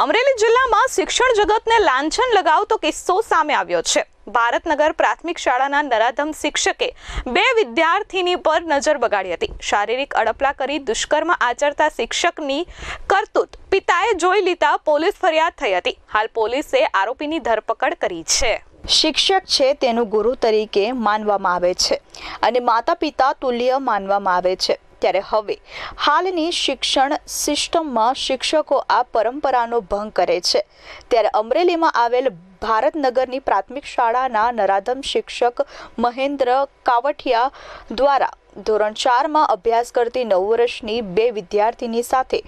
અમરેલી જિલ્લામાં શિક્ષણ જગતને લાંછન લગાવતો કિસ્સો સામે આવ્યો છે. ભારતનગર પ્રાથમિક શાળાના નરાધમ શિક્ષકે બે વિદ્યાર્થીની પર નજર બગાડી હતી. શારીરિક અડપલા કરી દુષ્કર્મ આચરતા શિક્ષકની કરતૂત પિતાએ જોઈ લીધા પોલીસ ફરિયાદ થઈ હતી. હાલ પોલીસે આરોપીની ધરપકડ કરી છે. શિક્ષક છે તેનું ગુરુ તરીકે માનવામાં આવે છે અને માતા પિતા તુલ્ય માનવામાં આવે છે. ત્યારે હવે હાલની શિક્ષણ સિસ્ટમમાં શિક્ષકો આ પરંપરાનો ભંગ કરે છે. ત્યારે અમરેલીમાં આવેલ ભારતનગરની પ્રાથમિક શાળાના નરાધમ શિક્ષક મહેન્દ્ર કાવઠિયા દ્વારા ધોરણ ચારમાં અભ્યાસ કરતી નવ વર્ષની બે વિદ્યાર્થીની સાથે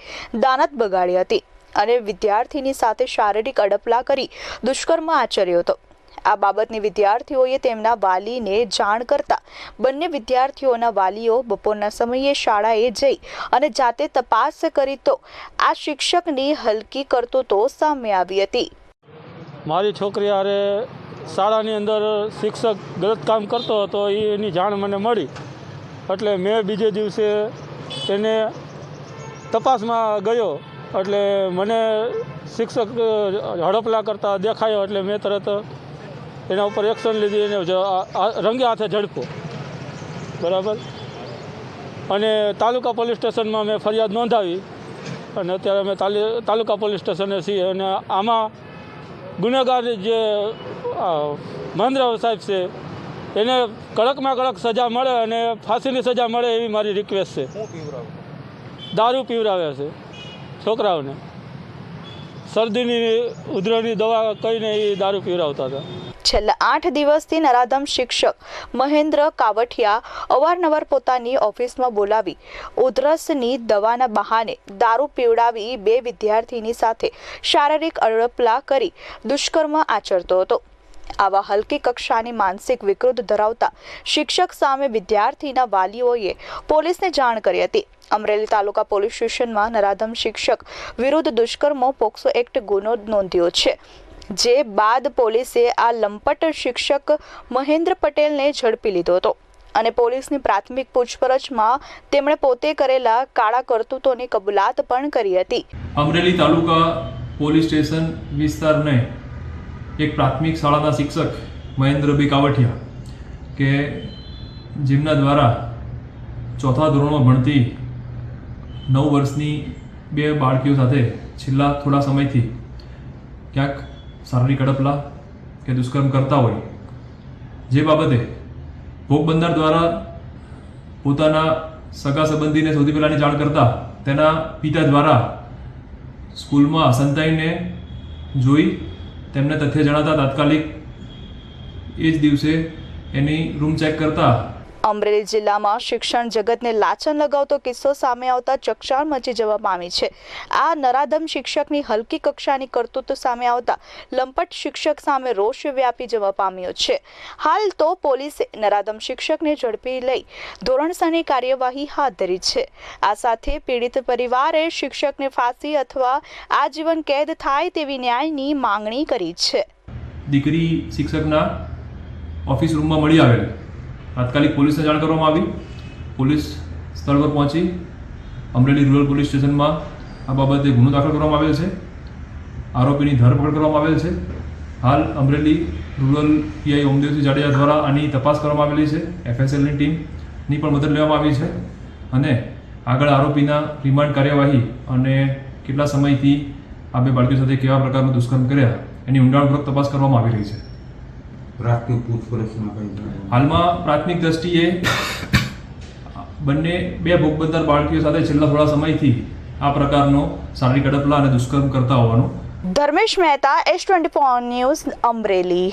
દાનત બગાડી હતી અને વિદ્યાર્થીની સાથે શારીરિક અડપલા કરી દુષ્કર્મ આચર્યો હતો. આ બાબતની વિદ્યાર્થીઓએ તેમના વાલીને જાણ કરતા બંને વિદ્યાર્થીઓના વાલીઓ બપોરના સમયે શાળાએ જઈ અને જાતે તપાસ કરી તો આ શિક્ષકની હલકી કરતૂતો સામે આવી હતી. મારી છોકરી આરે શાળાની અંદર શિક્ષક ગલત કામ કરતો હતો એની જાણ મને મળી. એટલે મેં બીજે દિવસે એને તપાસમાં ગયો, એટલે મને શિક્ષક હડપલા કરતા દેખાયો, એટલે મેં તરત એના ઉપર એક્શન લીધી એને રંગે હાથે ઝડપો. બરાબર? અને તાલુકા પોલીસ સ્ટેશનમાં મેં ફરિયાદ નોંધાવી અને અત્યારે અમે તાલી તાલુકા પોલીસ સ્ટેશને છીએ અને આમાં ગુનેગાર જે મહેન્દ્ર સાહેબ છે એને કડકમાં કડક સજા મળે અને ફાંસીની સજા મળે એવી મારી રિક્વેસ્ટ છે. દારૂ પીવરાવે છે છોકરાઓને. શરદીની ઉધરણની દવા કહીને એ દારૂ પીવરાવતા હતા. છેલ્લા આઠ દિવસથી નરાધમ શિક્ષક મહેન્દ્ર કાવઠિયા અવારનવાર પોતાની ઓફિસમાં બોલાવી ઉધરસની દવાના બહાને દારૂ પીવડાવી બે વિદ્યાર્થીની સાથે શારીરિક અડપલા કરી દુષ્કર્મ આચરતો હતો. આવા હલકી કક્ષાની માનસિક વિકૃત ધરાવતા શિક્ષક સામે વિદ્યાર્થીના વાલીઓએ પોલીસને જાણ કરી હતી. અમરેલી તાલુકા પોલીસ સ્ટેશનમાં નરાધમ શિક્ષક વિરુદ્ધ દુષ્કર્મો પોક્સો એક્ટ ગુનો નોંધ્યો છે. જે બાદ પોલીસે આ લંપટ શિક્ષક મહેન્દ્ર પટેલને ઝડપી લીધો હતો. અને પોલીસની પ્રાથમિક પૂછપરછમાં તેમણે પોતે કરેલા કાળા કરતૂતોની કબૂલાત પણ કરી હતી. અમરેલી તાલુકા પોલીસ સ્ટેશન વિસ્તારને એક પ્રાથમિક શાળાના શિક્ષક મહેન્દ્રભાઈ કાવઠિયા કે જેમના દ્વારા ચોથા ધોરણમાં ભણતી નવ વર્ષની બે બાળકીઓ સાથે છેલ્લા થોડા સમયથી ક્યાંક શારીરિક કડપલા કે દુષ્કર્મ કરતા હોય. જે બાબતે ભોગ બંધાર દ્વારા પોતાના સગા સંબંધીને સૌથી પહેલાંની જાણ કરતા તેના પિતા દ્વારા સ્કૂલમાં સંતાઈને જોઈ તેમને તથ્ય જણાતા તાત્કાલિક એ જ દિવસે એની રૂમ ચેક કરતા અમરેલી જિલ્લામાં શિક્ષણ જગતને લાચન લગાવતો કિસ્સો સામે આવતા ચકચાર મચી જવા પામી છે. આ નરાધમ શિક્ષકની હલકી કક્ષાની કરતૂત સામે આવતા લંપટ શિક્ષક સામે રોષ વ્યાપી જવા પામ્યો છે. હાલ તો પોલીસે નરાધમ શિક્ષકને ઝડપી લઈ ધોરણસરની કાર્યવાહી હાથ ધરી છે. આ સાથે પીડિત પરિવારે શિક્ષકને ફાંસી અથવા આજીવન કેદ થાય તેવી ન્યાયની માંગણી કરી છે. દીકરી શિક્ષકના ઓફિસ રૂમમાં મળી આવેલ. તાત્કાલિક પોલીસને જાણ કરવામાં આવી. પોલીસ સ્થળ પર પહોંચી અમરેલી રૂરલ પોલીસ સ્ટેશનમાં આ બાબતે ગુનો દાખલ કરવામાં આવેલ છે. આરોપીની ધરપકડ કરવામાં આવેલ છે. હાલ અમરેલી રૂરલ પીઆઈ ઓમદેવસિંહ જાડેજા દ્વારા આની તપાસ કરવામાં આવેલી છે. એફએસએલની ટીમની પણ મદદ લેવામાં આવી છે અને આગળ આરોપીના રિમાન્ડ કાર્યવાહી અને કેટલા સમયથી આ બે બાળકીઓ સાથે કેવા પ્રકારનું દુષ્કર્મ કર્યા એની ઊંડાણપૂર્વક તપાસ કરવામાં આવી રહી છે. પ્રાથમિક પૂછપરછમાં કઈ હાલમાં પ્રાથમિક દ્રષ્ટિએ બંને બે ભોગબંદર બાળકીઓ સાથે છેલ્લા થોડા સમયથી આ પ્રકારનો શારીરિક અડપલા અને દુષ્કર્મ કરતા હોવાનું Dharmesh Mehta S twenty four news Amreli.